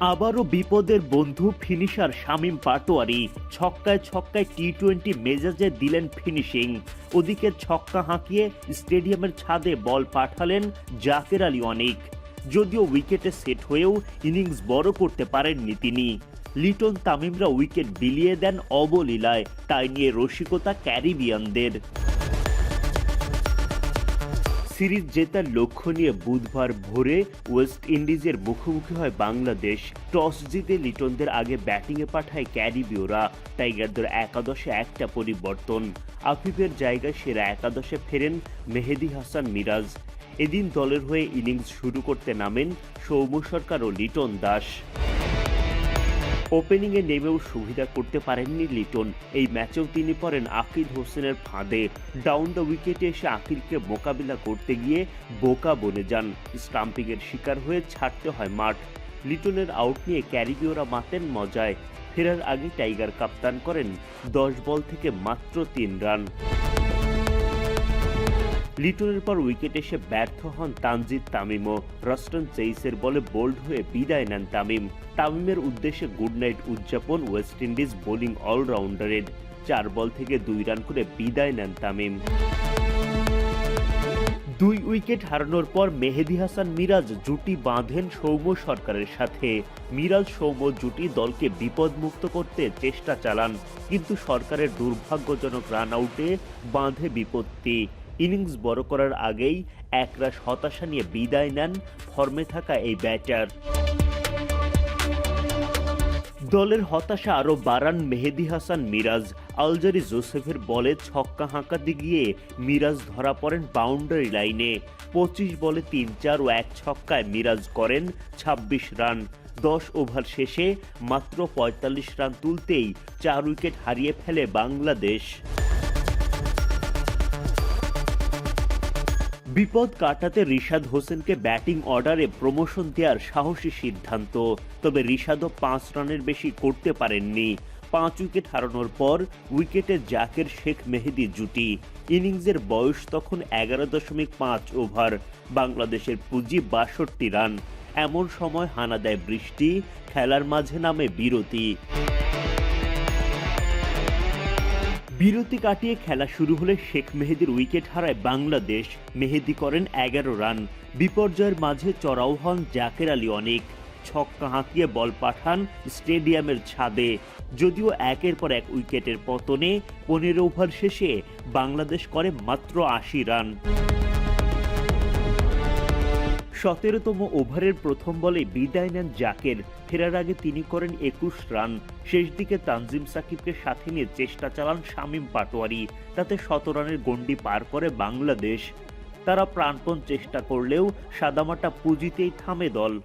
আবারও বিপদের বন্ধু ফিনিশার শামীম পাটোয়ারি ছক্কায় ছক্কায় টি টোয়েন্টি মেজাজে দিলেন ফিনিশিং। ওদিকে ছক্কা হাঁকিয়ে স্টেডিয়ামের ছাদে বল পাঠালেন জাকের আলী অনেক। যদিও উইকেটে সেট হয়েও ইনিংস বড় করতে পারেননি তিনি। লিটন তামিমরা উইকেট বিলিয়ে দেন অবলীলায়, তাই নিয়ে রসিকতা ক্যারিবিয়ানদের। সিরিজ জেতার লক্ষ্য নিয়ে বুধবার ভোরে ওয়েস্ট ইন্ডিজের মুখোমুখি হয় বাংলাদেশ। টস জিতে লিটনদের আগে ব্যাটিংয়ে পাঠায় ক্যারিবীয়রা। টাইগারদের একাদশে একটা পরিবর্তন। আফিফের জায়গায় সেরা একাদশে ফেরেন মেহেদি হাসান মিরাজ। এদিন দলের হয়ে ইনিংস শুরু করতে নামেন সৌম্য সরকার ও লিটন দাস। ওপেনিংয়ে নেমেও সুবিধা করতে পারেননি লিটন। এই ম্যাচেও তিনি পড়েন আকিদ হোসেনের ফাঁদে। ডাউন দ্য উইকেটে এসে আকিলকে মোকাবিলা করতে গিয়ে বোকা বনে যান। স্টাম্পিংয়ের শিকার হয়ে ছাড়তে হয় মাঠ। লিটনের আউট নিয়ে ক্যারিবীয়রা মাতেন মজায়। ফেরার আগে টাইগার কাপ্তান করেন। দশ বল থেকে মাত্র তিন রান। লিটনের পর উইকেট এসে ব্যর্থ হন তানজিদ তামিমও। রস্টন চেইসের বলে বোল্ড হয়ে বিদায় নেন তামিম। তামিমের উদ্দেশ্যে গুড নাইট উদযাপন ওয়েস্ট ইন্ডিজ বোলিং অলরাউন্ডারের। চার বল থেকে দুই রান করে বিদায় নেন তামিম। দুই উইকেট হারানোর পর মেহেদি হাসান মিরাজ জুটি বাঁধেন সৌম্য সরকারের সাথে। মিরাজ সৌম্য জুটি দলকে বিপদমুক্ত করতে চেষ্টা চালান, কিন্তু সরকারের দুর্ভাগ্যজনক রান আউটে বাঁধে বিপত্তি। ইনিংস বড় করার আগেই একরাশ হতাশা নিয়ে বিদায় নেন ফর্মে থাকা এই ব্যাটার। দলের হতাশা আরও বাড়ান মেহেদি হাসান মিরাজ। আলজারি জোসেফের বলে ছক্কা হাঁকাতে গিয়ে মিরাজ ধরা পড়েন বাউন্ডারি লাইনে। পঁচিশ বলে তিন চার ও এক ছক্কায় মিরাজ করেন ২৬ রান। দশ ওভার শেষে মাত্র পঁয়তাল্লিশ রান তুলতেই চার উইকেট হারিয়ে ফেলে বাংলাদেশ। বিপদ কাটাতে রিশাদ হোসেনকে ব্যাটিং অর্ডারে প্রমোশন দেওয়ার সাহসী সিদ্ধান্ত। তবে রিশাদও পাঁচ রানের বেশি করতে পারেননি। পাঁচ উইকেট হারানোর পর উইকেটে জাকের শেখ মেহেদি জুটি। ইনিংসের বয়স তখন এগারো দশমিক পাঁচ ওভার। বাংলাদেশের পুঁজি বাষট্টি রান। এমন সময় হানা দেয় বৃষ্টি, খেলার মাঝে নামে বিরতি। বিরতি কাটিয়ে খেলা শুরু হলে শেখ মেহেদির উইকেট হারায় বাংলাদেশ। মেহেদি করেন এগারো রান। বিপর্যয়ের মাঝে চড়াও হন জাকের আলী অনেক। ছক্কা হাঁকিয়ে বল পাঠান স্টেডিয়ামের ছাদে। যদিও একের পর এক উইকেটের পতনে পনেরো ওভার শেষে বাংলাদেশ করে মাত্র আশি রান। সতেরোতম ওভারের প্রথম বলে বিদায় নেন জাকের। ফেরার আগে তিনি করেন একুশ রান। শেষ দিকে তানজিম সাকিবকে সাথে নিয়ে চেষ্টা চালান শামীম পাটোয়ারি। তাতে শত রানের গণ্ডি পার করে বাংলাদেশ। তারা প্রাণপণ চেষ্টা করলেও সাদামাটা পুঁজিতেই থামে দল।